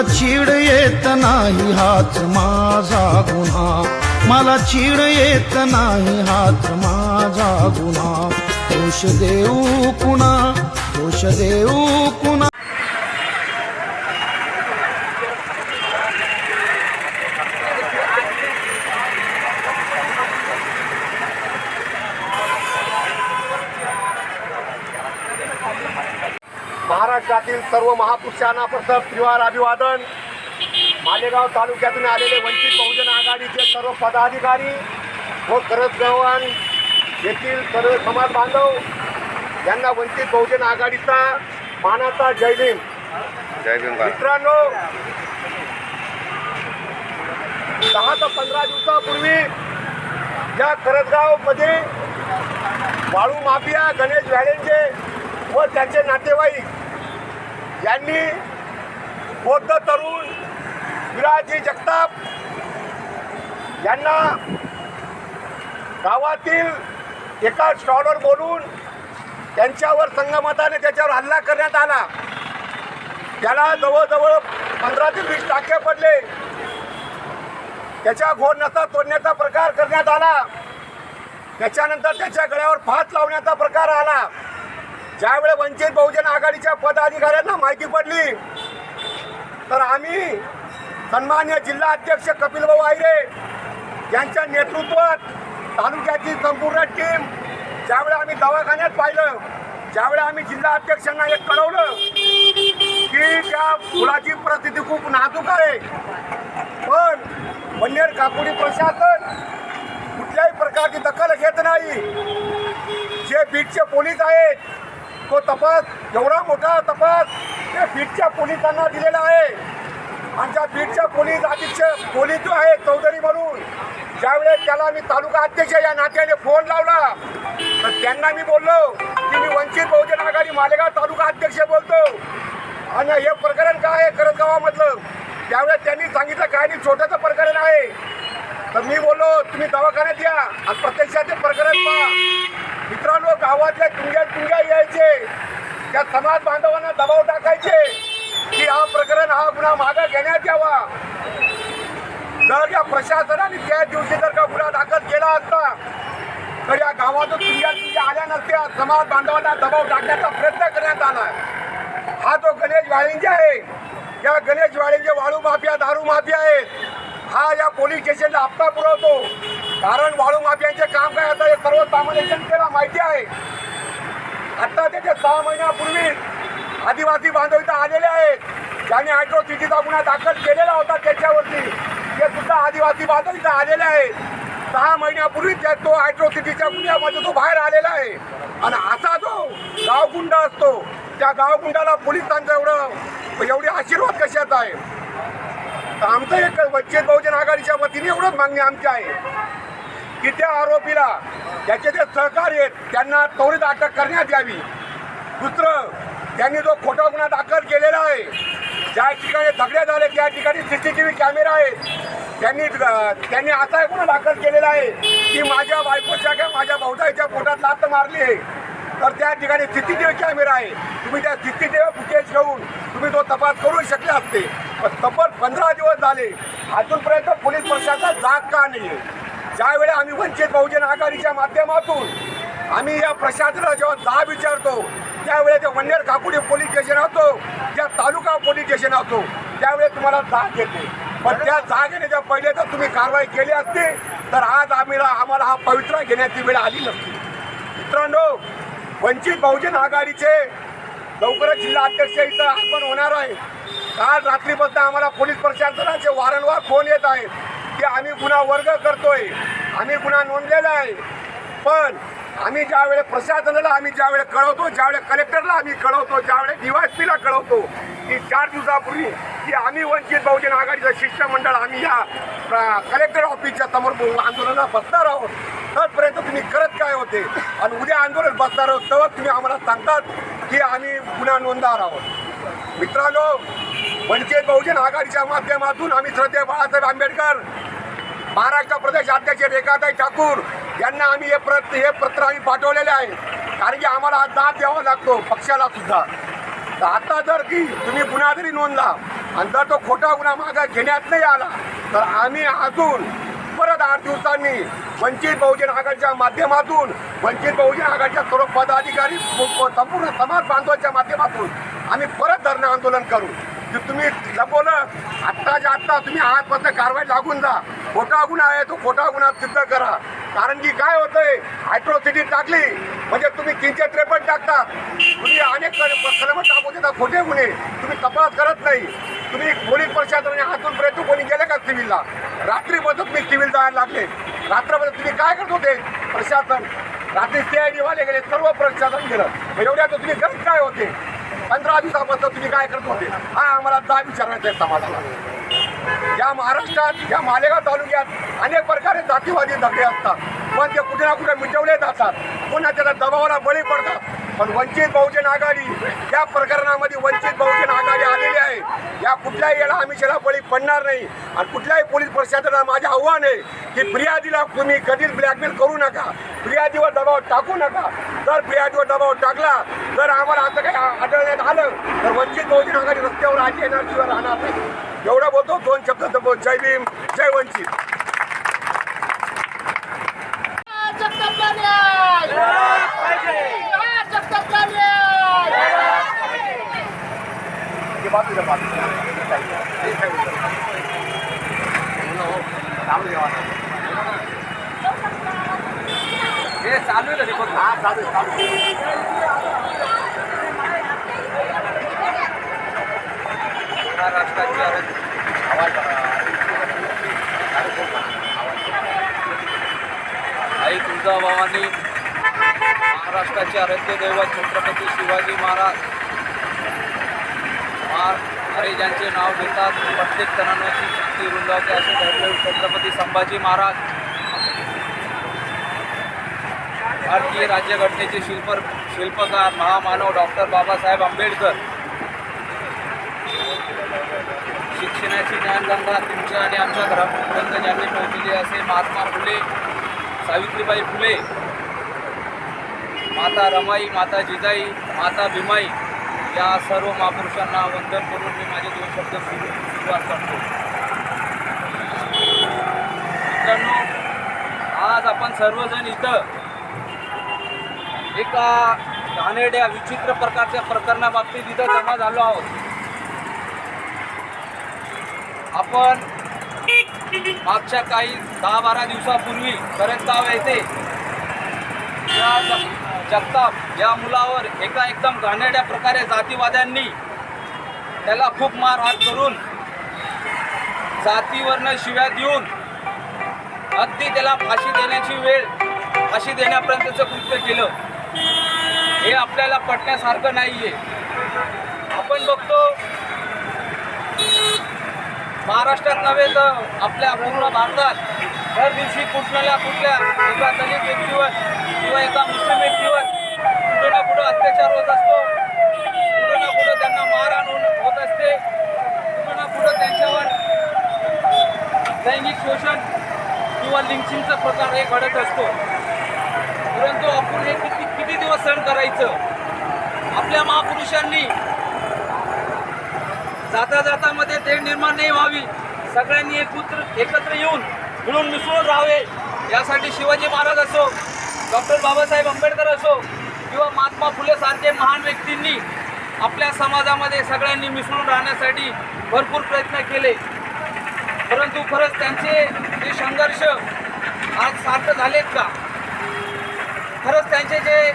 मला चीड येत नाही हाच माझा गुन्हा. मला चीड येत नाही हाच माझा गुन्हा. दोष देऊ कुणा? दोष देऊ कुणा? महाराष्ट्रातील सर्व महापुरुषांना प्रथम त्रिवार अभिवादन. मालेगाव तालुक्यातून आलेले वंचित बहुजन आघाडीचे सर्व पदाधिकारी व करजगावान येथील सर्व समाज बांधव यांना वंचित बहुजन आघाडीचा मानाचा जय भीम. जय भीम मित्रांनो दहा ते पंधरा दिवसापूर्वी या करजगावमध्ये वाळू माफिया गणेश व्याळेंचे व त्यांचे नातेवाईक यांनी बौद्ध तरुण विराजी जगताप यांना गावातील एका स्टॉलवर बोलून त्यांच्यावर संगमताने त्याच्यावर हल्ला करण्यात आला. त्याला जवळजवळ पंधरा ते वीस टाके पडले. त्याच्या घोड नसा तोडण्याचा प्रकार करण्यात आला. त्याच्यानंतर त्याच्या गळ्यावर फास लावण्याचा प्रकार आला. ज्यावेळेस वंचित बहुजन आघाडीच्या पदाधिकाऱ्यांना माहिती पडली तर आम्ही सन्मान्य जिल्हा अध्यक्ष कपिलभाऊ आहिरे यांच्या नेतृत्वात तालुक्याची संपूर्ण टीम ज्यावेळेस आम्ही दवाखान्यात पाहिलं ज्यावेळेस आम्ही जिल्हा अध्यक्षांना एक कळवलं की त्या मुलाची परिस्थिती खूप नाजूक आहे. पण वन्नेर काकुडी प्रशासन कुठल्याही प्रकारची दखल घेत नाही. जे बीटचे पोलीस आहेत तो तपास. एवढा मोठा तपास. ते बीटच्या पोलिसांना दिलेला आहे. आमच्या त्या बीटच्या पोलीस अधीक्षक पोलीस जो आहे चौधरी म्हणून ज्यावेळेस त्याला मी तालुका अध्यक्ष या नात्याने फोन लावला तर त्यांना मी बोललो की मी वंचित बहुजन आघाडी मालेगाव तालुका अध्यक्ष बोलतो. आणि हे प्रकरण काय आहे? करत गावामधलं त्यावेळेस त्यांनी सांगितलं काय नाही छोटंसं प्रकरण आहे. तर मी बोललो तुम्ही दवाखान्यात या. आणि प्रत्यक्षात ते प्रकरण पहा. मित्रांनो गावातल्या तुंग्या तुंग्या यायचे. त्या समाज बांधवांना दबाव टाकायचे. की हा प्रकरण हा गुन्हा मागे घेण्यात यावा. जर या प्रशासनाने त्या दिवशी जर का गुन्हा दाखल केला असता तर या गावातून तुंग्या तुंग्या आल्या नसत्या. समाज बांधवांना दबाव टाकण्याचा प्रयत्न करण्यात आला. हा जो गणेश वाळिंजे आहे या गणेश वाळिंजे वाळू माफिया दारू माफिया आहेत. हा या पोलीस स्टेशनला हप्ता पुरवतो. कारण वाळू माफियांचे काम काय? आता हे सर्वसामान्य जनतेला माहिती आहे. आता त्याच्या सहा महिन्यापूर्वी आदिवासी बांधव इथं आलेले आहेत ज्यांनी हायड्रोसिटीचा गुन्हा दाखल केलेला होता त्याच्यावरती ते सुद्धा आदिवासी बांधव इथं आलेले आहेत. सहा महिन्यापूर्वी त्या तो हायड्रोसिटीच्या गुन्ह्यामध्ये तो बाहेर आलेला आहे. आणि असा जो गावगुंड असतो त्या गावगुंडाला पोलिसांचं एवढं एवढे आशीर्वाद कशाचा आहे? तर आमचं एक वंचित बहुजन आघाडीच्या वतीने एवढंच मागणी आमची आहे. की त्या आरोपीला त्याचे जे सहकार्य आहेत त्यांना त्वरित अटक करण्यात यावी. दुसरं त्यांनी जो खोटा गुन्हा दाखल केलेला आहे ज्या ठिकाणी झगडे झाले त्या ठिकाणी C C T V camera आहेत त्यांनी त्यांनी असा गुन्हा दाखल केलेला आहे की माझ्या बायकोच्या किंवा माझ्या भाऊजाईच्या पोटात लात मारली आहे. तर त्या ठिकाणी C C T V camera आहे. तुम्ही त्या C C T V footage घेऊन तुम्ही तो तपास करू शकले असते. पण तब्बल पंधरा दिवस झाले. अजूनपर्यंत पोलीस प्रशासन जाग का नाही आहे ज्यावेळी आम्ही वंचित बहुजन आघाडीच्या माध्यमातून आम्ही या प्रशासनाला जेव्हा जा विचारतो त्यावेळी ते वन्नेर काकुडी पोलीस स्टेशन असतो त्या तालुका पोलीस स्टेशन असतो त्यावेळी तुम्हाला जाग येते पण त्या जाग येण्याच्या पहिले जर तुम्ही कारवाई केली असती तर आज आम्ही आम्हाला हा पवित्रा घेण्याची वेळ आली नसती. मित्रांनो वंचित बहुजन आघाडीचे लवकरच जिल्हा अध्यक्ष इथं आगमन होणार आहे. काल रात्रीपासून आम्हाला पोलीस प्रशासनाचे वारंवार फोन येत आहेत. की आम्ही गुन्हा वर्ग करतोय आम्ही गुन्हा नोंदलेला आहे. पण आम्ही ज्यावेळेस प्रशासनाला आम्ही ज्यावेळेस कळवतो ज्यावेळेस कलेक्टरला आम्ही कळवतो ज्यावेळेस डीवायसपीला कळवतो की चार दिवसापूर्वी की आम्ही वंचित बहुजन आघाडीचं शिष्टमंडळ आम्ही या कलेक्टर ऑफिसच्या समोर आंदोलनाला बसणार आहोत. तोपर्यंत तुम्ही करत काय होते? आणि उद्या आंदोलन बसणार आहोत तेव्हा तुम्ही आम्हाला सांगतात की आम्ही गुन्हा नोंदणार आहोत. मित्रांनो वंचित बहुजन आघाडीच्या माध्यमातून आम्ही श्रद्धे बाळासाहेब आंबेडकर महाराष्ट्र प्रदेश अध्यक्ष रेखाताई ठाकूर यांना आम्ही हे प्रत हे पत्र आम्ही पाठवलेले आहे. कारण की आम्हाला हा द्यावा लागतो पक्षाला सुद्धा. तर आता जर की तुम्ही गुन्हा जरी नोंदला आणि जर तो खोटा गुन्हा मागा घेण्यात नाही आला तर आम्ही अजून परत आठ दिवसांनी वंचित बहुजन आघाडीच्या माध्यमातून वंचित बहुजन आघाडीच्या सर्व पदाधिकारी संपूर्ण समाज बांधवांच्या माध्यमातून आम्ही परत धरणं आंदोलन करू. की तुम्ही लपवलं. आत्ताच्या आत्ता तुम्ही आजपासून कारवाई लागून जा. खोटा गुन्हा आहे तो खोटा गुन्हा सिद्ध करा. कारण की काय होतंय? हायड्रोसिटी टाकली. म्हणजे तुम्ही तीनशे त्रेपन्न टाकतात. तुम्ही अनेक कलम टाकू देता. खोटे गुन्हे. तुम्ही तपास करत नाही. तुम्ही पोलीस प्रशासनाने प्रयत्न कोणी गेले का सिव्हिलला? रात्रीपासून तुम्ही सिव्हिल जायला लागले. रात्रपासून तुम्ही काय करत होते? प्रशासन. रात्री सी वाले गेले. सर्व प्रशासन गेलं. एवढ्या तर तुम्ही गरज काय होते? पंधरा दिवसापासून तुम्ही काय करत होते? हा आम्हाला जा विचारायचं आहे समाजाला. या महाराष्ट्रात या मालेगाव तालुक्यात अनेक प्रकारे जातीवादी धक्के असतात. पण ते कुठे ना कुठे मिटवले जातात. पुन्हा त्याला दबावाला बळी पडतात. पण वंचित बहुजन आघाडी या प्रकरणामध्ये वंचित बहुजन आघाडी आलेली आहे. या कुठल्याही याला आम्ही त्याला बळी पडणार नाही. आणि कुठल्याही पोलीस प्रशासनाला माझे आव्हान आहे की फिर्यादीला तुम्ही कधीच ब्लॅकमेल करू नका. फिर्यादीवर दबाव टाकू नका. जर फिर्यादीवर दबाव टाकला जर आम्हाला आता काही आढळण्यात आलं तर वंचित बहुजन आघाडी रस्त्यावर आजी येणार शिवाय राहणार नाही. एवढं बोलतो दोन शब्द बोल. जय भीम जय वंचित. जगतापला न्याय हा, जगतापला न्याय महाराष्ट्राची आई तुळजाभवानी महाराष्ट्राचे आराध्य दैवत छत्रपती शिवाजी महाराज. महार अरे ज्यांचे नाव घेतात प्रत्येक तणांची शक्ती रुंदावते असे धरले छत्रपती संभाजी महाराज. भारतीय राज्यघटनेचे शिल्प शिल्पकार महामानव डॉक्टर बाबासाहेब आंबेडकर. शिक्षणाची ज्ञानगंगा तुमच्या आणि आमच्या घरापर्यंत ज्यांनी पोहोचली असे महात्मा फुले सावित्रीबाई फुले माता रमाई माता जिजाई माता भीमाई या सर्व महापुरुषांना वंदन करून मी माझे दोन शब्द सुरुवात करतो. मित्रांनो आज आपण सर्वजण इथं एका घाणेरड्या विचित्र प्रकारच्या प्रकरणाबाबतीत इथं जमा झालो आहोत. आपण मागच्या काही दहा बारा दिवसापूर्वी करंजगाव येथे या जगताप या मुलावर एका एकदम घाणेरड्या प्रकारे जातीवाद्यांनी त्याला खूप मारहाण करून जातीवरनं शिव्या देऊन अगदी त्याला फाशी देण्याची वेळ फाशी देण्यापर्यंतचं कृत्य केलं. हे आपल्याला पटण्यासारखं नाही आहे आपण बघतो महाराष्ट्रात नव्हे तर आपल्या पूर्ण भारतात दर दिवशी कुठल्या कुठल्या एका दलित व्यक्तीवर किंवा एका मुस्लिम व्यक्तीवर कुठं ना कुठं अत्याचार होत असतो. कुठं ना कुठं त्यांना मारहाण होत असते. कुठं ना कुठं त्यांच्यावर लैंगिक शोषण किंवा लिंचिंगचा प्रकार हे घडत असतो. परंतु आपण हे किती किती दिवस सहन करायचं? आपल्या महापुरुषांनी जाता जातामध्ये ते निर्माण नाही व्हावी. सगळ्यांनी एकत्र एकत्र येऊन मिळून मिसळून राहावे. यासाठी शिवाजी महाराज असो डॉक्टर बाबासाहेब आंबेडकर असो किंवा महात्मा फुले सारखे महान व्यक्तींनी आपल्या समाजामध्ये सगळ्यांनी मिसळून राहण्यासाठी भरपूर प्रयत्न केले. परंतु खरंच त्यांचे जे संघर्ष आज सार्थ झालेत का? खरंच त्यांचे जे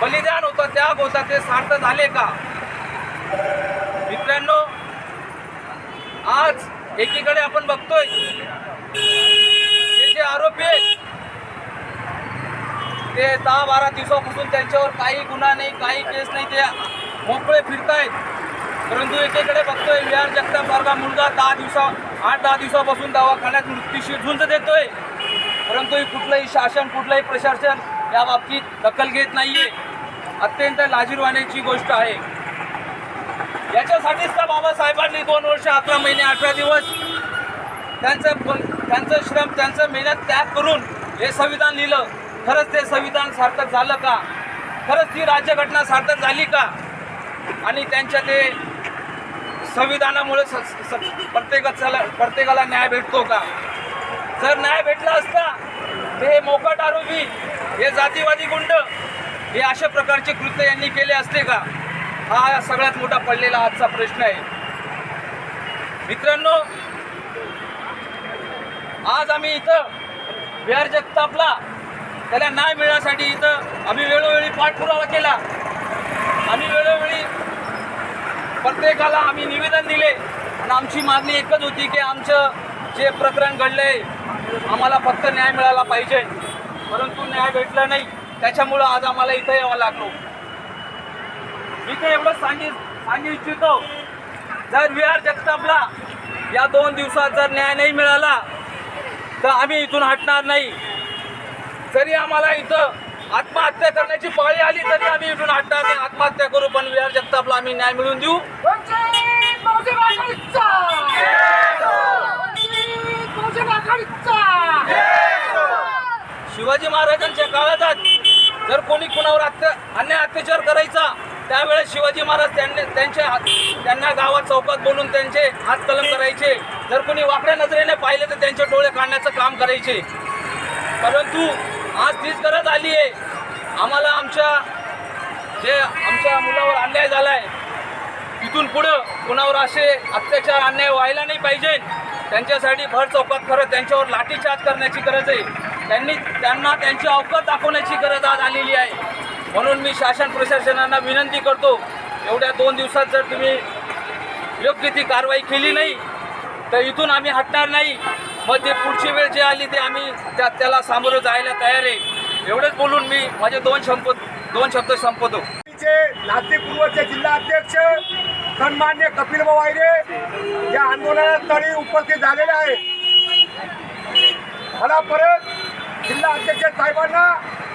बलिदान होतं त्याग होता ते सार्थ झाले का? आज एकीकडे आपण बघतोय हे जे आरोपी आहेत ते दहा बारा दिवसापासून त्यांच्यावर काही गुन्हा नाही काही केस नाही ते मोकळे फिरतायत. परंतु एकीकडे बघतोय विहार जगताप सारखा मुलगा दहा दिवसा आठ दहा दिवसापासून दवाखान्यात मृत्यूशी झुंज देतोय. परंतु कुठलंही शासन कुठलंही प्रशासन या बाबतीत दखल घेत नाहीये. अत्यंत लाजीरवाण्याची गोष्ट आहे. याच्यासाठीच का बाबासाहेबांनी दोन वर्ष अकरा महिने अठरा दिवस त्यांचं त्यांचं श्रम त्यांचं मेहनत त्याग करून हे संविधान लिहिलं. खरंच ते संविधान सार्थक झालं का? खरंच ती राज्यघटना सार्थक झाली का? आणि त्यांच्या ते संविधानामुळे स- स- प्रत्येकाला न्याय भेटतो का? जर न्याय भेटला असता ते मोकट आरोपी हे जातीवादी गुंड हे अशा प्रकारचे कृत्य यांनी केले असते का? हा सगळ्यात मोठा पडलेला आजचा प्रश्न आहे. मित्रांनो आज आम्ही इथं बिहार जगतापला त्याला न्याय मिळण्यासाठी इथं आम्ही वेळोवेळी पाठपुरावा केला. आम्ही वेळोवेळी प्रत्येकाला आम्ही निवेदन दिले आणि आमची मागणी एकच होती की आमचं जे प्रकरण घडलंय आम्हाला फक्त न्याय मिळाला पाहिजे. परंतु न्याय भेटला नाही. त्याच्यामुळं आज आम्हाला इथं यावं लागलो. मी ते एवढं सांगी सांगू इच्छितो. जर विहार जगतापला या दोन दिवसात जर न्याय नाही मिळाला तर आम्ही इथून हटणार नाही. जरी आम्हाला इथं आत्महत्या करण्याची पाळी आली तरी आम्ही इथून हटणार नाही. आत्महत्या करू पण विहार जगतापला आम्ही न्याय मिळवून देऊ. शिवाजी महाराजांच्या काळातच जर कोणी कुणावर अन्याय अत्याचार करायचा त्यावेळेस शिवाजी महाराज त्यांनी त्यांच्या हात- त्यांना गावात चौकात बोलून त्यांचे हात कलम करायचे. जर कोणी वाकड्या नजरेने पाहिले तर त्यांचे डोळे काढण्याचं काम करायचे. परंतु आज तीच गरज आली आहे. आम्हाला आमच्या जे आमच्या मुलावर अन्याय झाला आहे तिथून पुढं कुणावर असे अत्याचार अन्याय व्हायला नाही पाहिजे. त्यांच्यासाठी भर चौकात खरं त्यांच्यावर लाठीचार्ज करण्याची गरज आहे. त्यांनी त्यांना त्यांची अवकात दाखवण्याची गरज आज आलेली आहे. म्हणून मी शासन प्रशासनाला विनंती करतो एवढ्या दोन दिवसात जर तुम्ही योग्य ती कारवाई केली नाही तर इथून आम्ही हटणार नाही. मग ते पुढची वेळ जे आली ते आम्ही त्या त्याला सामोरं जायला तयार आहे. एवढंच बोलून मी माझे दोन शब्द दोन शब्द संपवतो. चे नाशिक पूर्वचे जिल्हा अध्यक्ष सन्मान्य कपिल वायरे या आंदोलनास्थळी उपस्थित झालेले आहे मला परत जिल्हा अध्यक्ष साहेबांना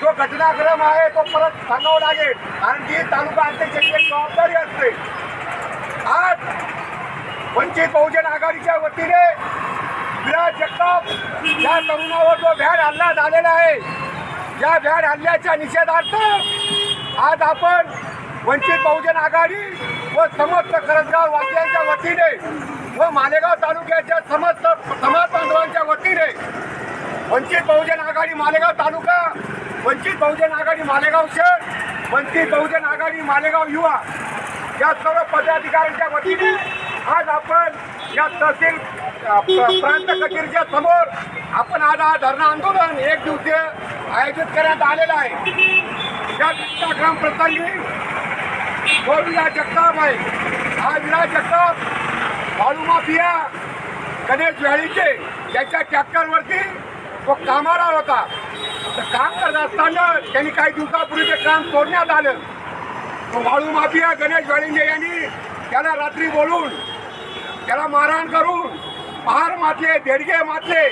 जो घटनाक्रम आहे तो परत सांगावा लागेल. कारण की तालुका अध्यक्षाची एक जबाबदारी असते. आज वंचित बहुजन आघाडीच्या वतीने विराज जगताप या तरुणावर जो भ्याड हल्ला झालेला आहे या भ्याड हल्ल्याच्या निषेधार्थ आज आपण वंचित बहुजन आघाडी व समस्त करंजगाव वासियांच्या वतीने व मालेगाव तालुक्याच्या समस्त समाज बांधवांच्या वतीने वंचित बहुजन आघाडी मालेगाव तालुका वंचित बहुजन आघाडी मालेगाव शहर वंचित बहुजन आघाडी मालेगाव युवा. या सर्व पदाधिकाऱ्यांच्या वतीने आज आपण या तहसील प्रांत कचेरीच्या समोर आपण आज हा धरणा आंदोलन एक दिवसीय आयोजित करण्यात आलेलं आहे. या घटनाक्रम प्रसंगी तो जगताप आहे. हा विलास जगताप बाळू माफिया गणेश वेळीचे त्याच्या ट्रॅक्टरवरती तो कामाला होता. तर काम करत असताना त्यांनी काही दिवसापूर्वी ते काम सोडण्यात आलं. तो वाळू माफिया गणेश वेळिंगे यांनी त्याला रात्री बोलून त्याला मारहाण करून पहार मारले देडगे मारले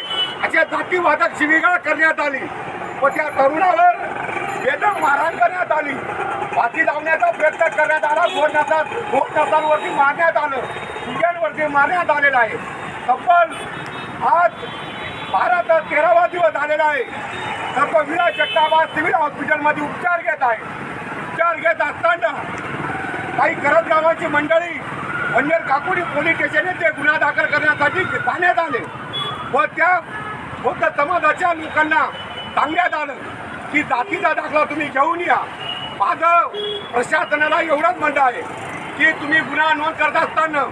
अशा जातीवादक शिवीगाळ करण्यात आली. व त्या तरुणावर बेदक मारहाण करण्यात आली. फाशी लावण्याचा प्रयत्न करण्यात आला. दोन तासात दोन तासांवरती मारण्यात आलं. इंडियनवरती मारण्यात आलेलं आहे. तब्बल आज बारा तेरावा दिवस झालेला आहे. तर तो विराज जगताप सिव्हिल हॉस्पिटलमध्ये उपचार घेत आहे. उपचार घेत असताना काही गरज गावाची मंडळी वंजर काकुडी पोलीस स्टेशन ते गुन्हा दाखल करण्यासाठी जाण्यात आले व त्या बौद्ध समाजाच्या लोकांना सांगण्यात आलं की जातीचा दाखला तुम्ही घेऊन या. माझं प्रशासनाला एवढंच म्हणणं आहे की तुम्ही गुन्हा नोंद करत असताना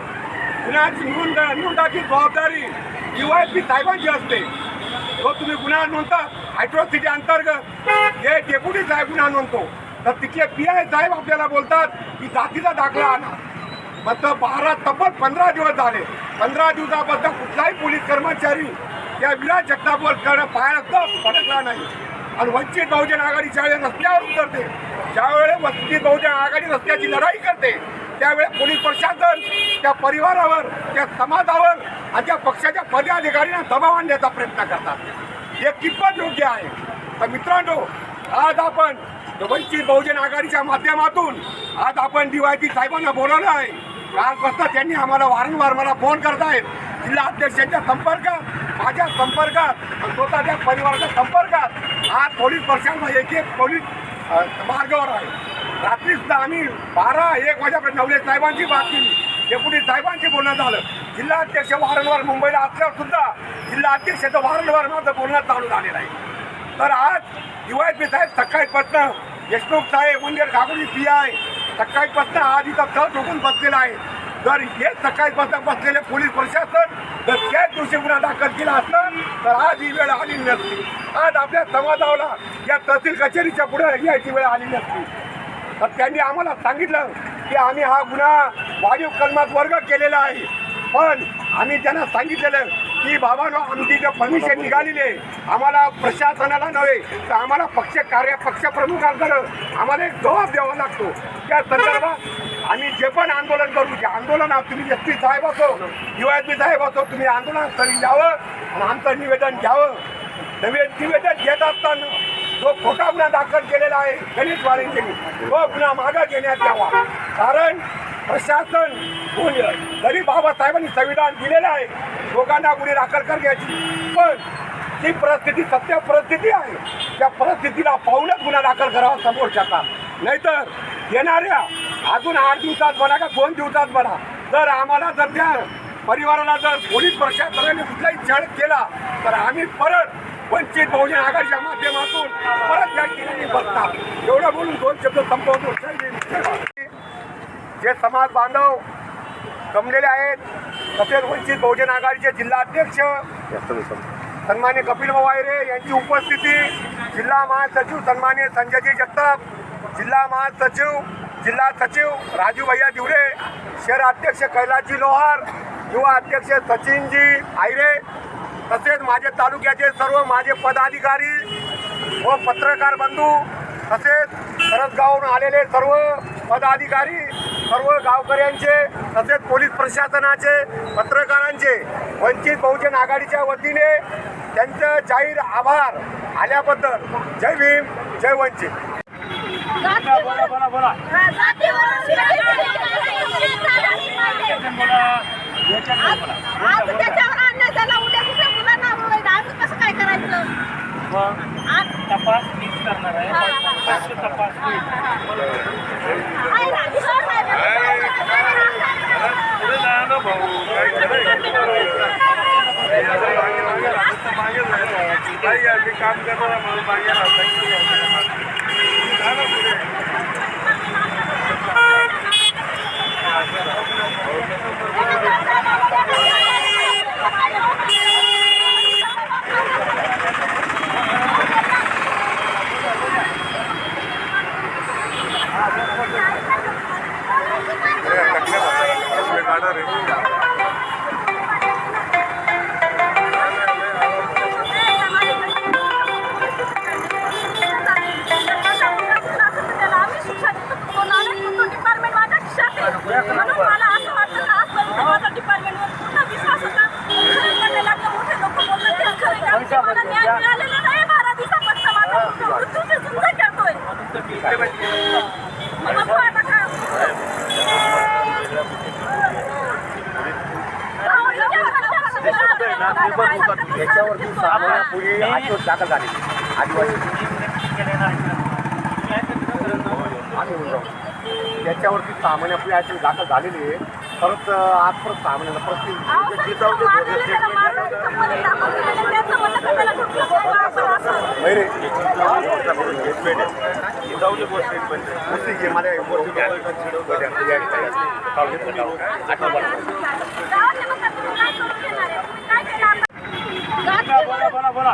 गुन्ह्याची नोंद नोंदाची जबाबदारी यू आय साहेबांची असते. तो तुम्ही गुन्हा नोंदता हायड्रोसिटी अंतर्गत हे डेप्युटी साहेब गुन्हा नोंदतो तर तिथले पी आय साहेब आपल्याला बोलतात की जातीचा दाखला आणा. मात्र बारा तब्बल पंधरा दिवस झाले. पंधरा दिवसापासून कुठलाही पोलीस कर्मचारी या विराज जगतापवर करणं पाहायला भटकला नाही. आणि वंचित बहुजन आघाडी ज्यावेळेस रस्त्यावर उतरते ज्यावेळेस वंचित बहुजन आघाडी रस्त्याची लढाई करते त्यावेळेस पोलीस प्रशासन त्या परिवारावर त्या समाजावर आणि त्या पक्षाच्या पदाधिकाऱ्यांना दबाव आणण्याचा प्रयत्न करतात. हे कितपत योग्य आहे? तर मित्रांनो आज आपण वंचित बहुजन आघाडीच्या माध्यमातून आज आपण डीवायपी साहेबांना बोलवलं आहे. कालपासून त्यांनी आम्हाला वारंवार मला फोन करत आहेत जिल्हा अध्यक्षांच्या संपर्कात माझ्या संपर्कात आणि स्वतःच्या परिवाराच्या संपर्कात आज पोलीस प्रशासन एक एक पोलीस मार्गावर आहे. रात्रीच आम्ही बारा एक वाजेपर्यंत नवले साहेबांची बात केली डेप्युटी साहेबांशी बोलणं झालं. जिल्हा अध्यक्ष वारंवार मुंबईला असल्यावर सुद्धा जिल्हा अध्यक्षाचं वारंवार माझं बोलणं चालू झालेलं आहे. तर आज दिवाळी साहेब सकाळीपासनं देशमुख साहेब मंदिर घागुरी पी आय सकाळीपासनं आज इथं तळ ठोकून बसलेला आहे. जर हे सकाळीपासून बसलेले पोलीस प्रशासन जर त्याच दिवशी गुन्हा दाखल केला असता तर आज ही वेळ आली नसती. आज आपल्या समाजाला या तहसील कचेरीच्या पुढे यायची वेळ आली नसती. तर त्यांनी आम्हाला सांगितलं की आम्ही हा गुन्हा वाढीव कलमात वर्ग केलेला आहे. पण आम्ही त्यांना सांगितलेलं की बाबांनो आमची जे परमिशन निघालेली आहे. आम्हाला प्रशासनाला नव्हे तर आम्हाला पक्ष कार्य पक्षप्रमुखांकडं आम्हाला एक जबाब द्यावा लागतो. त्या संदर्भात आम्ही जे पण आंदोलन करू जे आंदोलनात तुम्ही एस पी साहेब असो पी साहेब असो तुम्ही आंदोलनास्थळी यावं आणि आमचं निवेदन घ्यावं. नवे निवेदन घेत असताना जो खोटा गुन्हा दाखल केलेला आहे गणेश वाळिंजेनी तो गुन्हा मागे घेण्यात यावा. कारण प्रशासन कोण- जरी बाबासाहेबांनी संविधान दिलेलं आहे लोकांना गुन्हे दाखल करण्याची. पण जी परिस्थिती सत्य परिस्थिती आहे. त्या परिस्थितीला पाहूनच गुन्हा दाखल करावा समोरच्याचा नाहीतर येणाऱ्या अजून आठ दिवसात म्हणा का दोन दिवसात म्हणा जर आम्हाला जर त्या परिवाराला जर पोलीस प्रशासनाने कुठलाही छळ केला तर आम्ही परत वंचित बहुजन आघाडीच्या माध्यमातून परत या ठिकाणी बसतात. एवढं बोलून दोन शब्द संपवतो. जे समाज बांधव जमलेले आहेत तसेच वंचित बहुजन आघाडीचे जिल्हा अध्यक्ष सन्मान्य कपिल वायरे यांची उपस्थिती जिल्हा महासचिव सन्मान्य संजयजी जगताप जिल्हा महासचिव जिल्हा सचिव राजू भैया दिवरे शहर अध्यक्ष कैलासजी लोहार युवा अध्यक्ष सचिनजी आयरे तसेच माझे तालुक्याचे सर्व माझे पदाधिकारी व पत्रकार बंधू तसेच सरसगावहून आलेले सर्व पदाधिकारी सर्व गावकऱ्यांचे तसेच पोलीस प्रशासनाचे पत्रकारांचे वंचित बहुजन आघाडीच्या वतीने त्यांचं जाहीर आभार आल्याबद्दल जय भीम जय वंचित. बोला बोला बोला. आज त्याच्यावर अन्याय झाला उद्या कुठल्या मुलांना होईल आम्ही कसं काय करायचं आज- तपास मीच करणार आहे हा, हा, हा. पक्ष तपास होईल. आहे ना, सर आहे ना. काम करणारा म्हणून मागे म्हणून सहा महिन्यापूर्वी आठवड दाखल झालेली आहे परत आज परत सहा महिन्याला परत महिने बोला बोला बोला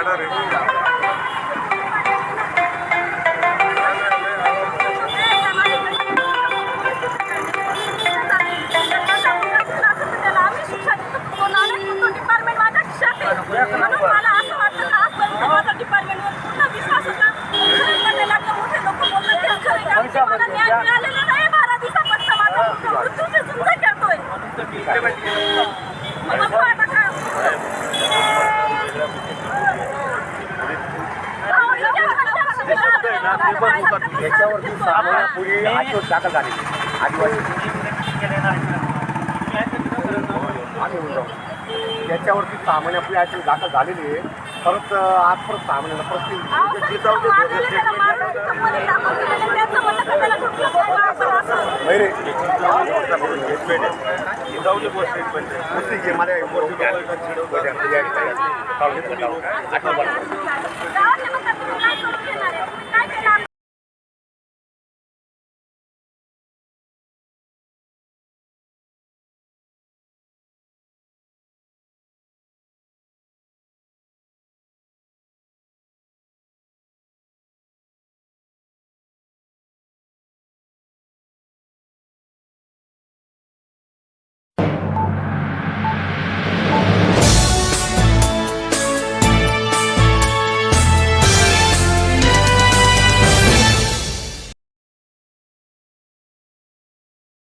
ऑर्डर आहे मला दाखल झाले आदिवासी आम्ही होऊन जाऊ त्याच्यावरती सहा महिन्यापूर्वी आठवड दाखल झालेली आहे परत आज परत सहा महिन्याला परत ती- आहे. जे मला एक